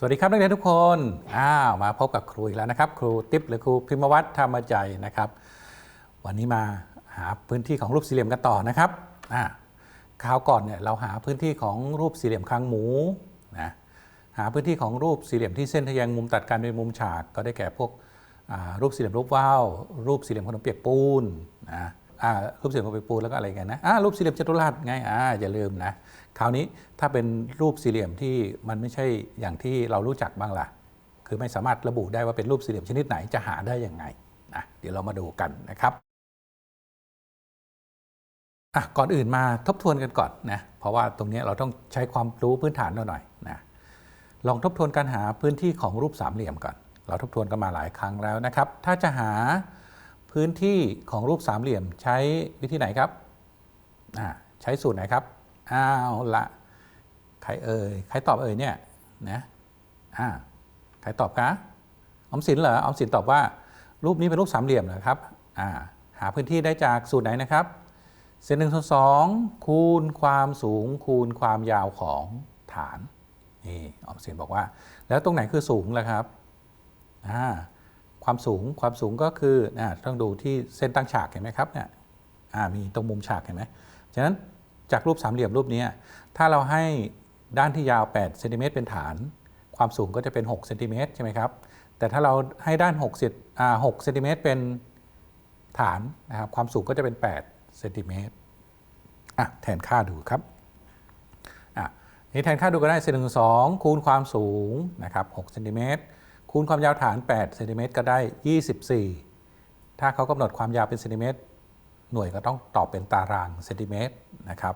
สวัสดีครับนักเรียนทุกคนอ้าวมาพบกับครูอีกแล้วนะครับ ครูติ๊บหรือครูพิมวัฒน์ธรรมใจนะครับ วันนี้มาหาพื้นที่ของรูปสี่เหลี่ยมกันต่อนะครับอ่าคราวก่อนเนี่ยเราหาพื้นที่ของรูปสี่เหลี่ยมคางหมูนะหาพื้นที่ของรูปสี่เหลี่ยมที่เส้นทะแยงมุมตัดกันเป็นมุมฉาก ก็ได้แก่พวกรูปสี่เหลี่ยมรูปว่าวรูปสี่เหลี่ยมขนมเปียกปูนนะรูปสี่เหลี่ยมขนมเปียกปูนแล้วก็อะไรกันนะอ่ารูปสี่เหลี่ยมจัตุรัสไงอ่าอย่าลืมนะ คราวนี้ถ้าเป็นรูปสี่เหลี่ยมที่มันไม่ใช่อย่างที่เรารู้จักบ้างล่ะ คือไม่สามารถระบุได้ว่าเป็นรูปสี่เหลี่ยมชนิดไหนจะหาได้ยังไงนะเดี๋ยวเรามาดูกันนะครับอะก่อนอื่นมาทบทวนกันก่อนนะเพราะว่าตรงนี้เราต้องใช้ความรู้พื้นฐานหน่อยนะลองทบทวนการหาพื้นที่ของรูปสามเหลี่ยมก่อน เราทบทวนกันมาหลายครั้งแล้วนะครับ ถ้าจะหาพื้นที่ของรูปสามเหลี่ยมใช้วิธีไหนครับอ่าใช้สูตรไหนครับ อ้าวละใครเอ่ยใครตอบเอ่ยเนี่ยนะอ่าใครตอบคะออมสินเหรอออมสินตอบว่า รูปนี้เป็นรูปสามเหลี่ยมเหรอครับอ่าหาพื้นที่ได้จากสูตรไหนนะครับเศษหนึ่งส่วนสองคูณความสูงคูณความยาวของฐานนี่ออมสินบอกว่า แล้วตรงไหนคือสูงล่ะครับอ่าความสูงความสูงก็คืออ่าต้องดูที่เส้นตั้งฉากเห็นไหมครับเนี่ยอ่ามีตรงมุมฉากเห็นไหมฉะนั้น จากรูปสามเหลี่ยมรูปนี้ถ้าเราให้ด้านที่ยาว8เซนติเมตรเป็นฐาน ความสูงก็จะเป็น6เซนติเมตรใช่ไหมครับ แต่ถ้าเราให้ด้าน6เซนอ่า6เซนติเมตรเป็นฐานนะครับความสูงก็จะเป็น8เซนติเมตรอะแทนค่าดูครับอะนี่แทนค่าดูก็ได้เซนหนึ่งสองคูณความสูงนะครับ6เซนติเมตรคูณความยาวฐาน8เซนติเมตรก็ได้ 24 ถ้าเขากำหนดความยาวเป็นเซนติเมตร หน่วยก็ต้องตอบเป็นตารางเซนติเมตรนะครับ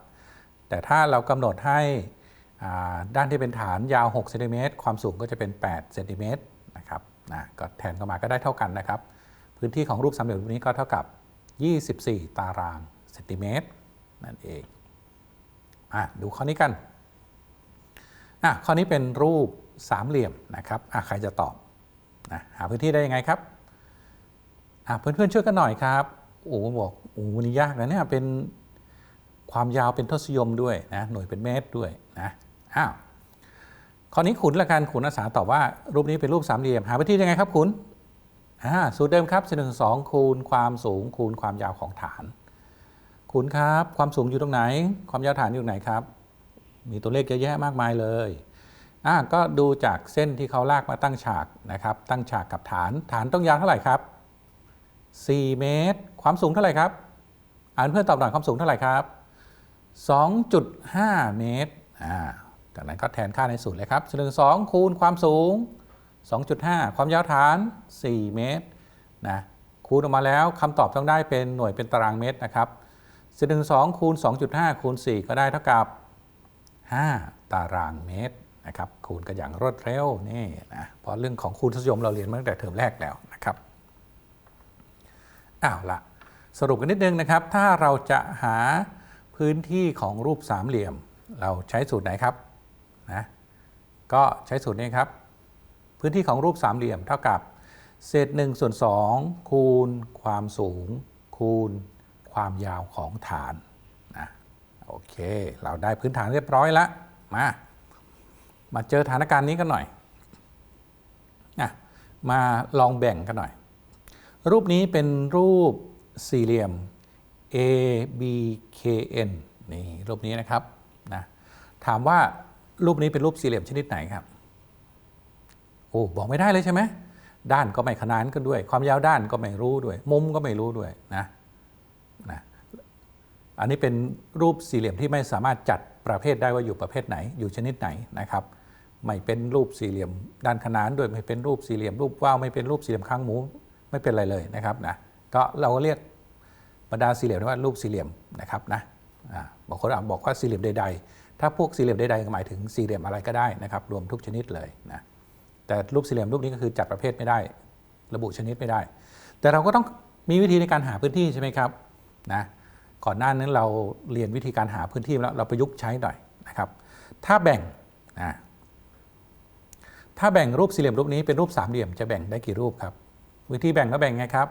แต่ถ้าเรากำหนดให้ด้านที่เป็นฐานยาว6เซนติเมตรความสูงก็จะเป็น8เซนติเมตรนะครับนะก็แทนเข้ามาก็ได้เท่ากันนะครับ พื้นที่ของรูปสามเหลี่ยมรูปนี้ก็เท่ากับ 24 ตารางเซนติเมตรนั่นเองอะดูข้อนี้กันอะข้อนี้เป็นรูปสามเหลี่ยมนะครับอะใครจะตอบนะหาพื้นที่ได้ยังไงครับอะเพื่อนๆช่วยกันหน่อยครับ โอ้บอกโอ้โหวันนี้ยากนะเนี่ยเป็นความยาวเป็นทศยมด้วยนะหน่วยเป็นเมตรด้วยนะอ้าวข้อนี้ขุนละกันขุนอาสาตอบว่ารูปนี้เป็นรูปสามเหลี่ยมหาพื้นที่ยังไงครับขุนอ่าสูตรเดิมครับหนึ่งสองคูณความสูงคูณความยาวของฐานขุนครับ ความสูงอยู่ตรงไหน ความยาวฐานอยู่ตรงไหนครับ มีตัวเลขเยอะแยะมากมายเลยอ่าก็ดูจากเส้นที่เขาลากมาตั้งฉากนะครับ ตั้งฉากกับฐานฐานต้องยาวเท่าไหร่ครับ 4 เมตร ความสูงเท่าไหร่ครับ อ่านเพื่อนตอบหน่อยความสูงเท่าไหร่ครับ 2.5 เมตร อ่า จากนั้นก็แทนค่าในสูตรเลยครับหนึ่งสองคูณความสูง 2.5 ความยาวฐาน 4 เมตร นะ คูณออกมาแล้วคำตอบต้องได้เป็นหน่วยเป็นตารางเมตรนะครับหนึ่งสองคูณ 2.5 คูณ 4 ก็ได้เท่ากับ 5 ตารางเมตรนะครับ คูณกันอย่างรวดเร็วนี่นะ เพราะเรื่องของคูณทศยมเราเรียนมาตั้งแต่เทอมแรกแล้วนะครับอ้าวละ สรุปกันนิดนึงนะครับ ถ้าเราจะหาพื้นที่ของรูปสามเหลี่ยม เราใช้สูตรไหนครับนะก็ใช้สูตรนี้ครับ พื้นที่ของรูปสามเหลี่ยมเท่ากับ เศษ1ส่วน2คูณ ความสูง คูณ ความยาวของฐานนะโอเค เราได้พื้นฐานเรียบร้อยแล้วมามาเจอสถานการณ์นี้กันหน่อยนะมาลองแบ่งกันหน่อย รูปนี้เป็นรูป สี่เหลี่ยม A B K N นี่รูปนี้นะครับนะถามว่ารูปนี้เป็นรูปสี่เหลี่ยมชนิดไหนครับ โอ้บอกไม่ได้เลยใช่ไหมด้านก็ไม่ขนานกันด้วย ความยาวด้านก็ไม่รู้ด้วย มุมก็ไม่รู้ด้วยนะนะอันนี้เป็นรูปสี่เหลี่ยมที่ไม่สามารถจัดประเภทได้ว่าอยู่ประเภทไหน อยู่ชนิดไหนนะครับไม่เป็นรูปสี่เหลี่ยมด้านขนานด้วยไม่เป็นรูปสี่เหลี่ยมรูปว่าวไม่เป็นรูปสี่เหลี่ยมข้างหมูไม่เป็นอะไรเลยนะครับนะ ก็เราก็เรียกบรรดาสี่เหลี่ยมว่ารูปสี่เหลี่ยมนะครับนะบางคนอาจบอกว่าสี่เหลี่ยมใด ๆ ถ้าพวกสี่เหลี่ยมใดๆหมายถึงสี่เหลี่ยมอะไรก็ได้นะครับรวมทุกชนิดเลยนะแต่รูปสี่เหลี่ยมรูปนี้ก็คือจัดประเภทไม่ได้ ระบุชนิดไม่ได้ แต่เราก็ต้องมีวิธีในการหาพื้นที่ใช่ไหมครับนะก่อนหน้านั้นเราเรียนวิธีการหาพื้นที่แล้วเราประยุกต์ใช้หน่อยนะครับ ถ้าแบ่งนะถ้าแบ่งรูปสี่เหลี่ยมรูปนี้เป็นรูปสามเหลี่ยมจะแบ่งได้กี่รูปครับ วิธีแบ่งก็แบ่งไงครับ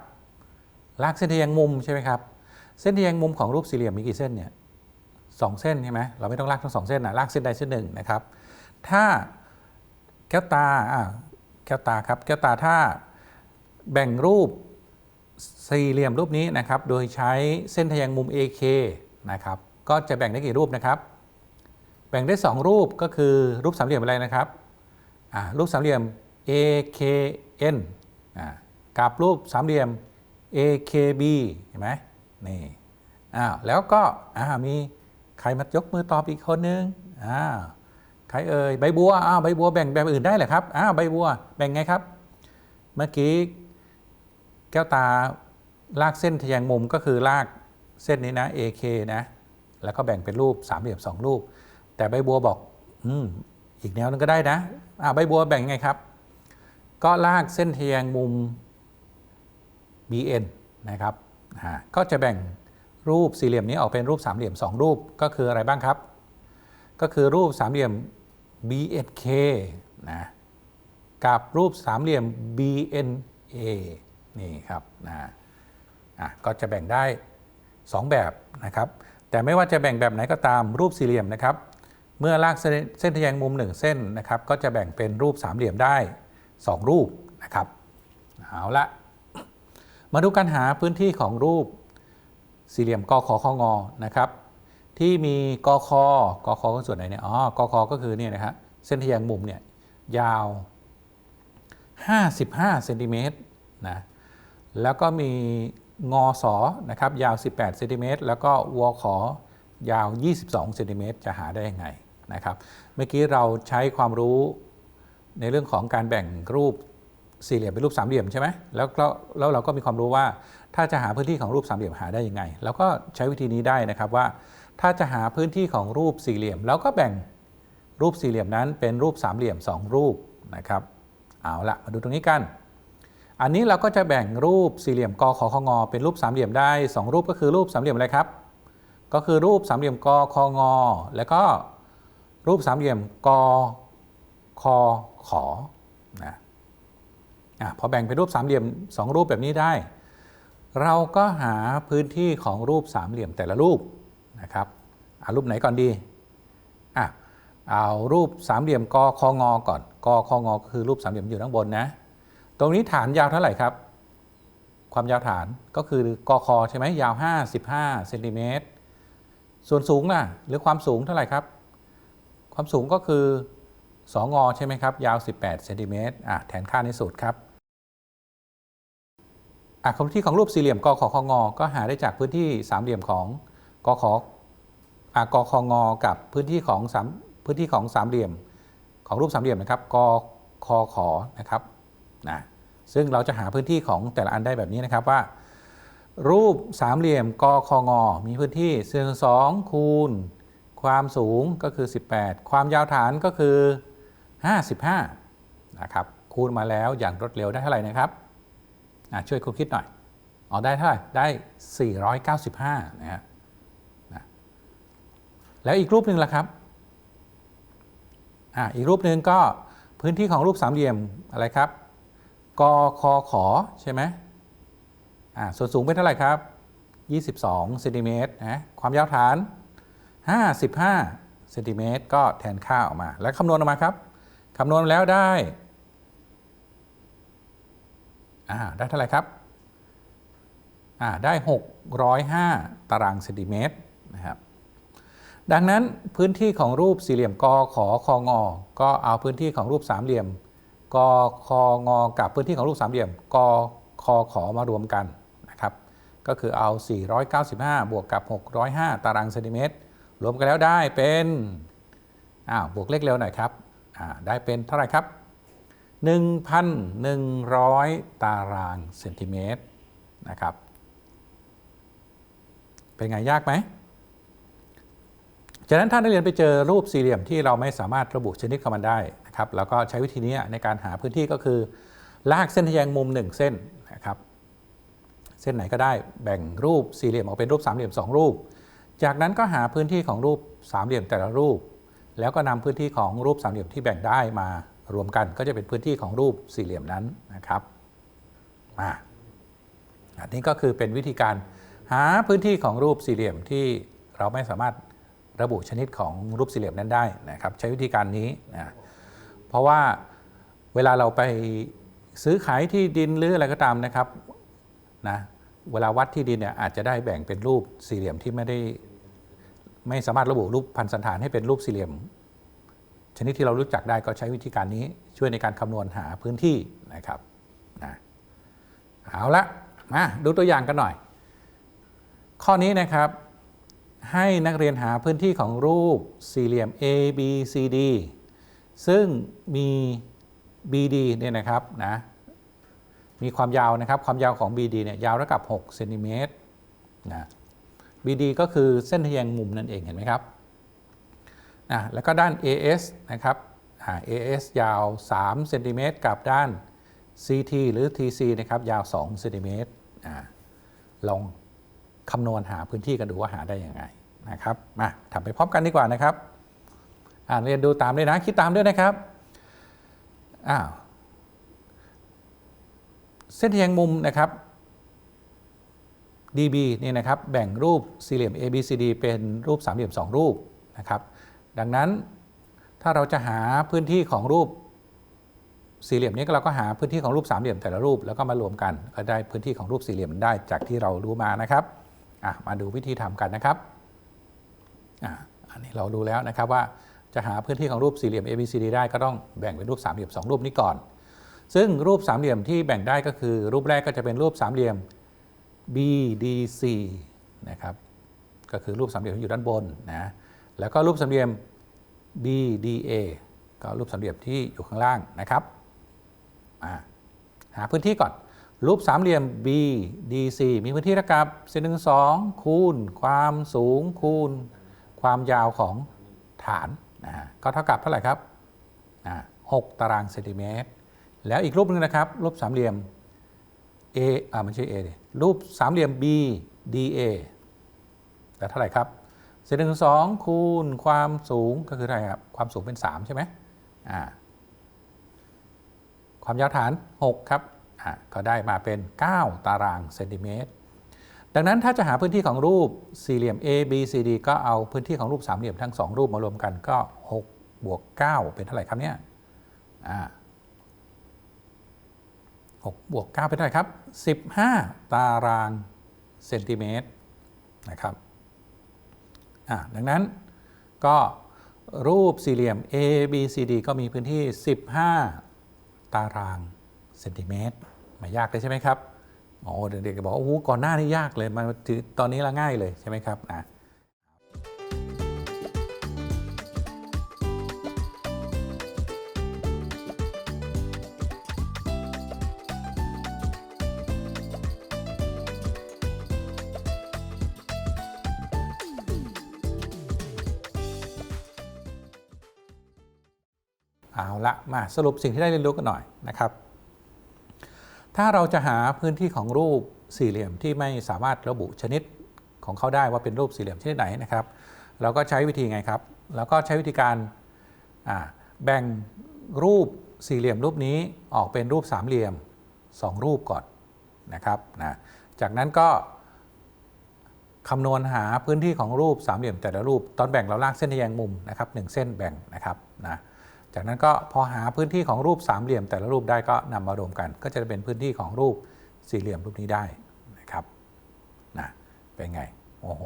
ลากเส้นทะแยงมุมใช่ไหมครับ เส้นทะแยงมุมของรูปสี่เหลี่ยมมีกี่เส้นเนี่ยสองเส้นใช่ไหมเราไม่ต้องลากทั้งสองเส้นนะลากเส้นใดเส้นหนึ่งนะครับ ถ้าแก้วตาอ่าแก้วตาครับแก้วตาถ้าแบ่งรูปสี่เหลี่ยมรูปนี้นะครับ โดยใช้เส้นทะแยงมุม AK นะครับ ก็จะแบ่งได้กี่รูปนะครับ แบ่งได้ 2 รูปก็คือรูปสามเหลี่ยมอะไรนะครับ รูปสามเหลี่ยม AKN อ่ากับรูปสามเหลี่ยม AKB เห็นไหมนี่อ้าวแล้วก็อ่าวมีใครมายกมือตอบอีกคนนึงอ้าวใครเอ่ยใบบัวอ้าวใบบัวแบ่งแบบอื่นได้เหรอครับอ้าวใบบัวแบ่งไงครับ เมื่อกี้แก้วตาลากเส้นทะแยงมุมก็คือลากเส้นนี้นะ AK นะแล้วก็แบ่งเป็นรูปสามเหลี่ยมสองรูป แต่ใบบัวบอกอืมอีกแนวนึงก็ได้นะอ่าใบบัวแบ่งไงครับ ก็ลากเส้นทะแยงมุม BN นะครับก็จะแบ่งรูปสี่เหลี่ยมนี้ออกเป็นรูปสามเหลี่ยม 2 รูปก็คืออะไรบ้างครับ ก็คือรูปสามเหลี่ยม BNK นะกับรูปสามเหลี่ยม BNA นี่ครับนะอะก็จะแบ่งได้ 2 แบบนะครับ แต่ไม่ว่าจะแบ่งแบบไหนก็ตามรูปสี่เหลี่ยมนะครับ เมื่อลากเส้นเส้นทะแยงมุม 1 เส้นนะครับ ก็จะแบ่งเป็นรูปสามเหลี่ยมได้ 2 รูปนะครับ เอาละ มาดูการหาพื้นที่ของรูปสี่เหลี่ยมกขอคงอนะครับ ที่มีกคกคก็ส่วนไหนเนี่ยอ๋อกคก็คือเนี่ยนะครับเส้นทะแยงมุมเนี่ยยาว 55เซนติเมตรนะแล้วก็มีงอสอนะครับยาว 18เซนติเมตรแล้วก็วขอยาว 22เซนติเมตรจะหาได้ยังไงนะครับ เมื่อกี้เราใช้ความรู้ในเรื่องของการแบ่งรูป สี่เหลี่ยมเป็นรูปสามเหลี่ยมใช่ไหมแล้วแล้วเราก็มีความรู้ว่าถ้าจะหาพื้นที่ของรูปสามเหลี่ยมหาได้ยังไง แล้วก็ใช้วิธีนี้ได้นะครับว่า ถ้าจะหาพื้นที่ของรูปสี่เหลี่ยม แล้วก็แบ่งรูปสี่เหลี่ยมนั้นเป็นรูปสามเหลี่ยม 2 รูปนะครับเอาละมาดูตรงนี้กัน อันนี้เราก็จะแบ่งรูปสี่เหลี่ยมกขอคงเป็นรูปสามเหลี่ยมได้ 2 รูปก็คือรูปสามเหลี่ยมอะไรครับ ก็คือรูปสามเหลี่ยมกคงแล้วก็รูปสามเหลี่ยมกคขอนะ อพอแบ่งเป็นรูปสามเหลี่ยม 2 รูปแบบนี้ได้ เราก็หาพื้นที่ของรูปสามเหลี่ยมแต่ละรูปนะครับเอารูปไหนก่อนดีอะเอารูปสามเหลี่ยมกคงก่อนกคงก็คือรูปสามเหลี่ยมอยู่ข้างบนนะ ตรงนี้ฐานยาวเท่าไหร่ครับ ความยาวฐานก็คือกคใช่ไหมยาว 55เซนติเมตรส่วนสูงล่ะหรือความสูงเท่าไหร่ครับ ความสูงก็คือ 2งอใช่ไหมครับ ยาว 18เซนติเมตรอะแทนค่าในสูตรครับ อะพื้นที่ของรูปสี่เหลี่ยมกขคงก็หาได้จากพื้นที่สามเหลี่ยมของกขอะกคงกับพื้นที่ของสามพื้นที่ของสามเหลี่ยมของรูปสามเหลี่ยมนะครับกคขนะครับนะซึ่งเราจะหาพื้นที่ของแต่ละอันได้แบบนี้นะครับว่า รูปสามเหลี่ยมกคงมีพื้นที่เส่วนสองคูณ ความสูงก็คือ 18 ความยาวฐานก็คือ 55นะครับคูณมาแล้วอย่างรวดเร็วได้เท่าไหร่นะครับ ช่วยคุณคิดหน่อยอ๋อได้เท่าไหร่ได้ 495นะฮะนะแล้วอีกรูปหนึ่งล่ะครับอะอีกรูปหนึ่งก็พื้นที่ของรูปสามเหลี่ยมอะไรครับกคขอใช่ไหมอ่าส่วนสูงเป็นเท่าไหร่ครับ 22เซนติเมตรนะความยาวฐาน 55เซนติเมตรก็แทนค่าออกมา แล้วคำนวณออกมาครับคำนวณแล้วได้ อ่าได้เท่าไหร่ครับอ่าได้ 605 ตารางเซนติเมตรนะครับดังนั้นพื้นที่ของรูปสี่เหลี่ยมกขอคองอก็เอาพื้นที่ของรูปสามเหลี่ยมกคองอกับพื้นที่ของรูปสามเหลี่ยมกคอขอมารวมกันนะครับก็คือเอา 495 บวกกับ 605 ตารางเซนติเมตรรวมกันแล้วได้เป็นอ้าวบวกเลขเร็วหน่อยครับอ่าได้เป็นเท่าไหร่ครับ 1,100 ตารางเซนติเมตรนะครับ เป็นไงยากไหมจากนั้นถ้านักเรียนไปเจอรูปสี่เหลี่ยมที่เราไม่สามารถระบุชนิดของมันได้นะครับ แล้วก็ใช้วิธีนี้ในการหาพื้นที่ก็คือ ลากเส้นทแยงมุม 1 เส้นนะครับ เส้นไหนก็ได้แบ่งรูปสี่เหลี่ยมออกเป็นรูปสามเหลี่ยม2 รูป จากนั้นก็หาพื้นที่ของรูปสามเหลี่ยมแต่ละรูป แล้วก็นำพื้นที่ของรูปสามเหลี่ยมที่แบ่งได้มา รวมกันก็จะเป็นพื้นที่ของรูปสี่เหลี่ยมนั้นนะครับมาอันนี้ก็คือเป็นวิธีการหาพื้นที่ของรูปสี่เหลี่ยมที่เราไม่สามารถระบุชนิดของรูปสี่เหลี่ยมนั้นได้นะครับใช้วิธีการนี้นะเพราะว่าเวลาเราไปซื้อขายที่ดินหรืออะไรก็ตามนะครับนะเวลาวัดที่ดินเนี่ยอาจจะได้แบ่งเป็นรูปสี่เหลี่ยมที่ไม่ได้ไม่สามารถระบุรูปพันธสันฐานให้เป็นรูปสี่เหลี่ยม ชนิดที่เรารู้จักได้ก็ใช้วิธีการนี้ช่วยในการคำนวณหาพื้นที่นะครับนะเอาละมาดูตัวอย่างกันหน่อย ข้อนี้นะครับ ให้นักเรียนหาพื้นที่ของรูปสี่เหลี่ยม A B C D ซึ่งมี BD เนี่ยนะครับนะมีความยาวนะครับ ความยาวของ BD เนี่ยยาวเท่ากับ6เซนติเมตรนะ BD ก็คือเส้นทะแยงมุมนั่นเองเห็นไหมครับ อะแล้วก็ด้าน AS นะครับอ่า AS ยาว3เซนติเมตรกับด้าน CT หรือ TC นะครับยาว2เซนติเมตรอ่าลองคำนวณหาพื้นที่กันดูว่าหาได้ยังไงนะครับมาทำไปพร้อมกันดีกว่านะครับอ่าเรียนดูตามด้วยนะ คิดตามด้วยนะครับอ้าวเส้นทะแยงมุมนะครับ DB นี่นะครับแบ่งรูปสี่เหลี่ยม ABCD เป็นรูปสามเหลี่ยม 2 รูปนะครับ ดังนั้นถ้าเราจะหาพื้นที่ของรูปสี่เหลี่ยมนี้เราก็หาพื้นที่ของรูปสามเหลี่ยมแต่ละรูปแล้วก็มารวมกันก็ได้พื้นที่ของรูปสี่เหลี่ยมได้จากที่เรารู้มานะครับมาดูวิธีทำกันนะครับออันนี้เราดูแล้วนะครับว่าจะหาพื้นที่ของรูปสี่เหลี่ยม ABCD ได้ก็ต้องแบ่งเป็นรูปสามเหลี่ยม 2 รูปนี้ก่อน ซึ่งรูปสามเหลี่ยมที่แบ่งได้ก็คือ รูปแรกก็จะเป็นรูปสามเหลี่ยม BDC นะครับก็คือรูปสามเหลี่ยมที่อยู่ด้านบนนะ แล้วก็รูปสามเหลี่ยม BDA ก็รูปสามเหลี่ยมที่อยู่ข้างล่างนะครับอ่าหาพื้นที่ก่อน รูปสามเหลี่ยม BDC มีพื้นที่เท่ากับเซนหนึ่งสองคูณ ความสูงคูณ ความยาวของฐานนะก็เท่ากับเท่าไหร่ครับอ่า6ตารางเซนติเมตร แล้วอีกรูปหนึงนะครับ รูปสามเหลี่ยม A อ่ามันใช่ A ดิรูปสามเหลี่ยม B DA แต่เท่าไหร่ครับ เศษหนึ่งสองคูณความสูงก็คืออะไรครับความสูงเป็น 3 ใช่ไหมอ่าความยาวฐาน 6 ครับอ่าก็ได้มาเป็น 9 ตารางเซนติเมตรดังนั้นถ้าจะหาพื้นที่ของรูปสี่เหลี่ยม A B C D ก็เอาพื้นที่ของรูปสามเหลี่ยมทั้ง 2 รูปมารวมกันก็ 6 บวก 9 เป็นเท่าไหร่ครับเนี่ยอ่า6บวก 9 เป็นเท่าไหร่ครับ 15 ตารางเซนติเมตรนะครับ ดังนั้นก็รูปสี่เหลี่ยม A B C D ก็มีพื้นที่ 15 ตารางเซนติเมตรไม่ยากเลยใช่ไหมครับโอ้เด็กๆบอกว่าโอ้โหก่อนหน้านี้ยากเลยมาถึงตอนนี้ละง่ายเลยใช่ไหมครับอะ เอาละมาสรุปสิ่งที่ได้เรียนรู้กันหน่อยนะครับ ถ้าเราจะหาพื้นที่ของรูปสี่เหลี่ยมที่ไม่สามารถระบุชนิดของเขาได้ว่าเป็นรูปสี่เหลี่ยมชนิดไหนนะครับ เราก็ใช้วิธีไงครับเราก็ใช้วิธีการแบ่งรูปสี่เหลี่ยมรูปนี้ออกเป็นรูปสามเหลี่ยม 2 รูปก่อนนะครับนะจากนั้นก็คำนวณหาพื้นที่ของรูปสามเหลี่ยมแต่ละรูป ตอนแบ่งเราลากเส้นทแยงมุมนะครับหนึ่งเส้นแบ่งนะครับนะ จากนั้นก็พอหาพื้นที่ของรูปสามเหลี่ยม แต่ละรูปได้ก็นำมารวมกัน ก็จะเป็นพื้นที่ของรูปสี่เหลี่ยมรูปนี้ได้นะครับนะเป็นไงโอ้โห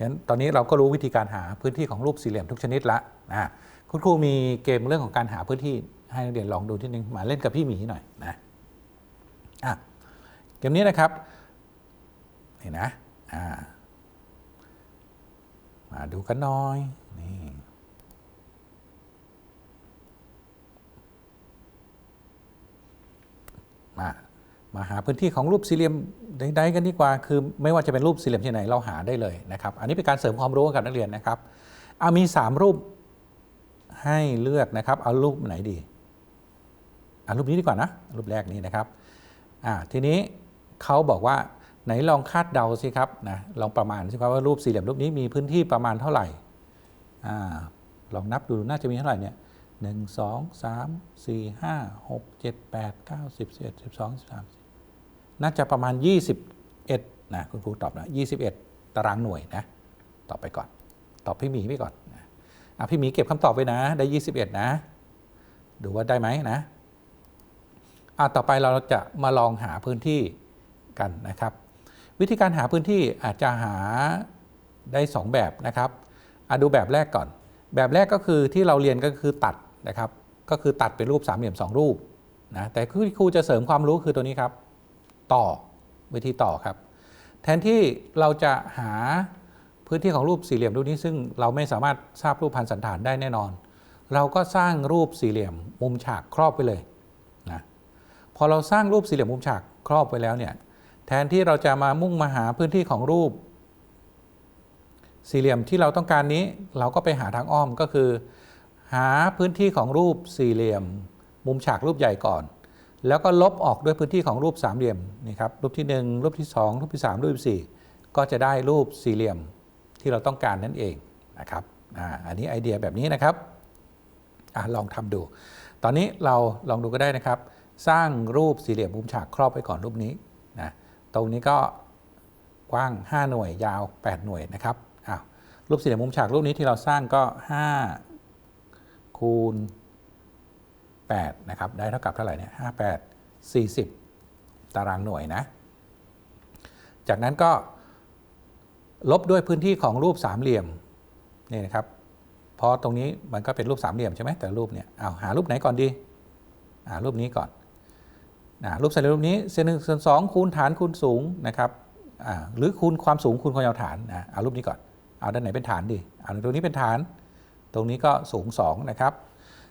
งั้นตอนนี้เราก็รู้วิธีการหาพื้นที่ของรูปสี่เหลี่ยมทุกชนิดละนะคุณครูมีเกมเรื่องของการหาพื้นที่ให้นักเรียนลองดูทีนึงมาเล่นกับพี่หมีหน่อยนะอะเกมนี้นะครับเห็นนะอ่ามาดูกันหน่อยนี่ มามาหาพื้นที่ของรูปสี่เหลี่ยมใดๆกันดีกว่า คือไม่ว่าจะเป็นรูปสี่เหลี่ยมที่ไหนเราหาได้เลยนะครับ อันนี้เป็นการเสริมความรู้กับนักเรียนนะครับ เอามี 3 รูปให้เลือกนะครับ เอารูปไหนดีเอารูปนี้ดีกว่านะ รูปแรกนี้นะครับอ่าทีนี้เขาบอกว่าไหนลองคาดเดาสิครับนะลองประมาณสิครับว่ารูปสี่เหลี่ยมรูปนี้มีพื้นที่ประมาณเท่าไหร่อ่าลองนับดูน่าจะมีเท่าไหร่เนี่ย หนึ่งสองสามสี่ห้าหกเจ็ดแปดเก้าสิบสิบเอ็ดสิบสองสิบสามน่าจะประมาณยี่สิบเอ็ดนะ คุณครูตอบนะยี่สิบเอ็ดตารางหน่วยนะ ตอบไปก่อน ตอบพี่หมีไปก่อนนะอะพี่หมีเก็บคำตอบไว้นะ ได้ยี่สิบเอ็ดนะ ดูว่าได้ไหมนะอะต่อไปเราจะมาลองหาพื้นที่กันนะครับ วิธีการหาพื้นที่อาจจะหาได้ 2 แบบนะครับอะดูแบบแรกก่อน แบบแรกก็คือที่เราเรียนก็คือตัด นะครับก็คือตัดเป็นรูปสามเหลี่ยม2 รูปนะแต่ครูครูจะเสริมความรู้คือตัวนี้ครับ ต่อวิธีต่อครับ แทนที่เราจะหาพื้นที่ของรูปสี่เหลี่ยมรูปนี้ซึ่งเราไม่สามารถทราบรูปพันสันฐานได้แน่นอน เราก็สร้างรูปสี่เหลี่ยมมุมฉากครอบไปเลยนะพอเราสร้างรูปสี่เหลี่ยมมุมฉากครอบไปแล้วเนี่ยแทนที่เราจะมามุ่งมาหาพื้นที่ของรูป สี่เหลี่ยมที่เราต้องการนี้เราก็ไปหาทางอ้อมก็คือ หาพื้นที่ของรูปสี่เหลี่ยม มุมฉากรูปใหญ่ก่อน แล้วก็ลบออกด้วยพื้นที่ของรูปสามเหลี่ยมนี่ครับรูปที่ 1 รูปที่ 2 รูปที่ 3 รูปที่4ก็จะได้รูปสี่เหลี่ยมที่เราต้องการนั่นเองนะครับอ,อันนี้ไอเดียแบบนี้นะครับอลองทำดู ตอนนี้เราลองดูก็ได้นะครับ สร้างรูปสี่เหลี่ยมมุมฉากครอบไปก่อนรูปนี้นะตรงนี้ก็กว้าง 5 หน่วยยาว 8 หน่วยนะครับอ้าวรูปสี่เหลี่ยมมุมฉากรูปนี้ที่เราสร้างก็ 5 คูณ8นะครับได้เท่ากับเท่าไหร่เนี่ย58 40ตารางหน่วยนะ จากนั้นก็ลบด้วยพื้นที่ของรูปสามเหลี่ยมนี่นะครับเพราะตรงนี้มันก็เป็นรูปสามเหลี่ยมใช่ไหมแต่รูปเนี่ยเอาหารูปไหนก่อนดีอารูปนี้ก่อนรูปสามเหลี่ยมรูปนี้เศษหนึ่งส่วนสองคูณฐานคูณสูงนะครับหรือคูณความสูงคูณความยาวฐานนะเอารูปนี้ก่อนเอาด้านไหนเป็นฐานดีเอาตรงนี้เป็นฐาน ตรงนี้ก็สูง 2 นะครับ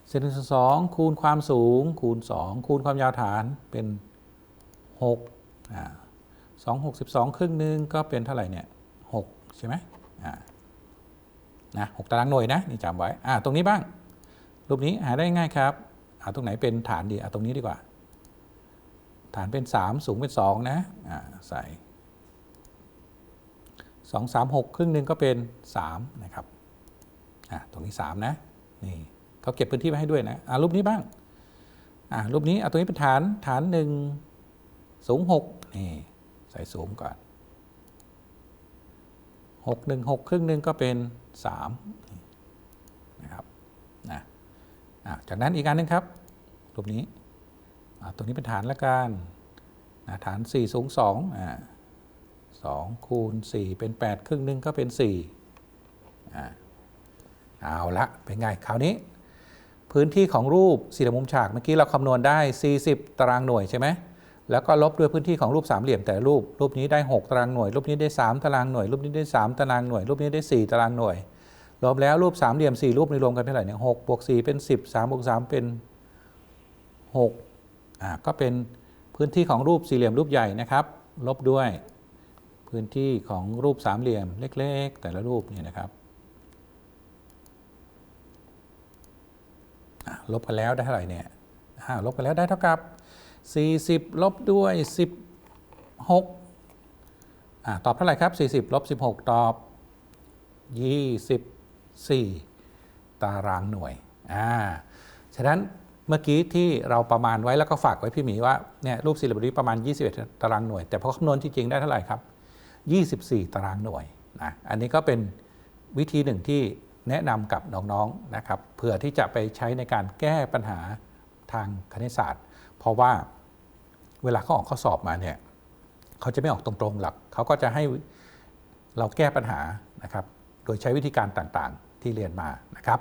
เศษหนึ่งส่วนสองคูณความสูง คูณ 2 คูณความยาวฐานเป็น6อ่าสองหกสิบสองครึ่งหนึ่งก็เป็นเท่าไหร่เนี่ยหกใช่ไหมอ่านะหกตารางหน่วยนะนี่จำไว้อ่าตรงนี้บ้าง รูปนี้หาได้ง่ายครับเอาตรงไหนเป็นฐานดีเอาตรงนี้ดีกว่า ฐานเป็น 3 สูงเป็น 2 นะอ่าใส่สองสามหกครึ่งหนึ่งก็เป็น 3 นะครับ อะตรงนี้ 3 นะนี่เขาเก็บพื้นที่ไว้ให้ด้วยนะอะรูปนี้บ้างอะรูปนี้เอาตรงนี้เป็นฐานฐานหนึ่งสูง6นี่ใส่สูงก่อน 6 1 6 ครึ่งหนึ่งก็เป็น3นะครับนะจากนั้นอีกอันหนึงครับรูปนี้ตรงนี้เป็นฐานละกันนะฐาน 4 สูง2อ่า2คูณ 4 เป็น 8 ครึ่งหนึ่งก็เป็น4อ่า เอาละเป็นไงคราวนี้ พื้นที่ของรูปสี่เหลี่ยมมุมฉากเมื่อกี้เราคำนวณได้ 40 ตารางหน่วยใช่ไหมแล้วก็ลบด้วยพื้นที่ของรูปสามเหลี่ยมแต่ละรูป รูปนี้ได้ 6 ตารางหน่วย รูปนี้ได้ 3 ตารางหน่วย รูปนี้ได้ 3 ตารางหน่วย รูปนี้ได้ 4 ตารางหน่วย รวมแล้วรูปสามเหลี่ยม 4 รูปในรวมกันเท่าไหร่เนี่ยหบวก4เป็น 10 3บวก3เป็น6อ่าก็เป็นพื้นที่ของรูปสี่เหลี่ยมรูปใหญ่นะครับ ลบด้วยพื้นที่ของรูปสามเหลี่ยมเล็ก ๆ แต่ละรูปเนี่ยนะครับ อะ ลบกันแล้วได้เท่าไหร่เนี่ยลบกันแล้วได้เท่ากับ 40 ลบด้วย 16อตอบเท่าไหร่ครับ 40 ลบ 16 ตอบ 24 ตารางหน่วย อ่า ฉะนั้นเมื่อกี้ที่เราประมาณไว้แล้วก็ฝากไว้พี่หมีว่าเนี่ยรูปสี่เหลี่ยมนี้ประมาณ 21 ตารางหน่วย แต่พอคำนวณจริงๆได้เท่าไหร่ครับ 24 ตารางหน่วยนะ อันนี้ก็เป็นวิธีหนึ่งที่ แนะนำกับน้องๆนะครับเพื่อที่จะไปใช้ในการแก้ปัญหาทางคณิตศาสตร์ เพราะว่าเวลาเขาออกข้อสอบมาเนี่ยเขาจะไม่ออกตรงๆหลักเขาก็จะให้เราแก้ปัญหานะครับโดยใช้วิธีการต่างๆที่เรียนมานะครับ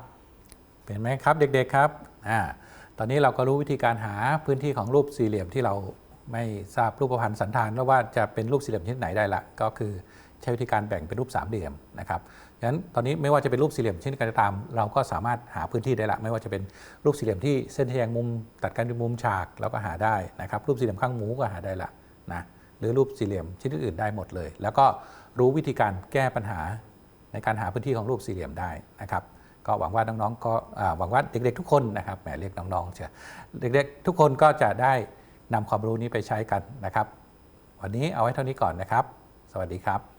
เป็นไหมครับเด็กๆครับอ่าตอนนี้เราก็รู้วิธีการหาพื้นที่ของรูปสี่เหลี่ยมที่เราไม่ทราบรูปพันธ์สันฐานแล้วว่าจะเป็นรูปสี่เหลี่ยมชนิดไหนได้ละก็คือใช้วิธีการแบ่งเป็นรูปสามเหลี่ยมนะครับ ฉะนั้นตอนนี้ไม่ว่าจะเป็นรูปสี่เหลี่ยมเช่นิดใดก็ตาม เราก็สามารถหาพื้นที่ได้ละ ไม่ว่าจะเป็นรูปสี่เหลี่ยมที่เส้นทแยงมุม ตัดกันเป็นมุมฉากเราก็หาได้นะครับรูปสี่เหลี่ยมข้างหมูก็หาได้ละนะหรือรูปสี่เหลี่ยมชนิดอื่นได้หมดเลย แล้วก็รู้วิธีการแก้ปัญหาในการหาพื้นที่ของรูปสี่เหลี่ยมได้นะครับก็หวังว่าน้องๆก็หวังว่าเด็กๆทุกคนนะครับแหมเรียกน้องๆเชียเด็กๆทุกคนก็จะได้นำความรู้นี้ไปใช้กันนะครับ วันนี้เอาไว้เท่านี้ก่อนนะครับ สวัสดีครับ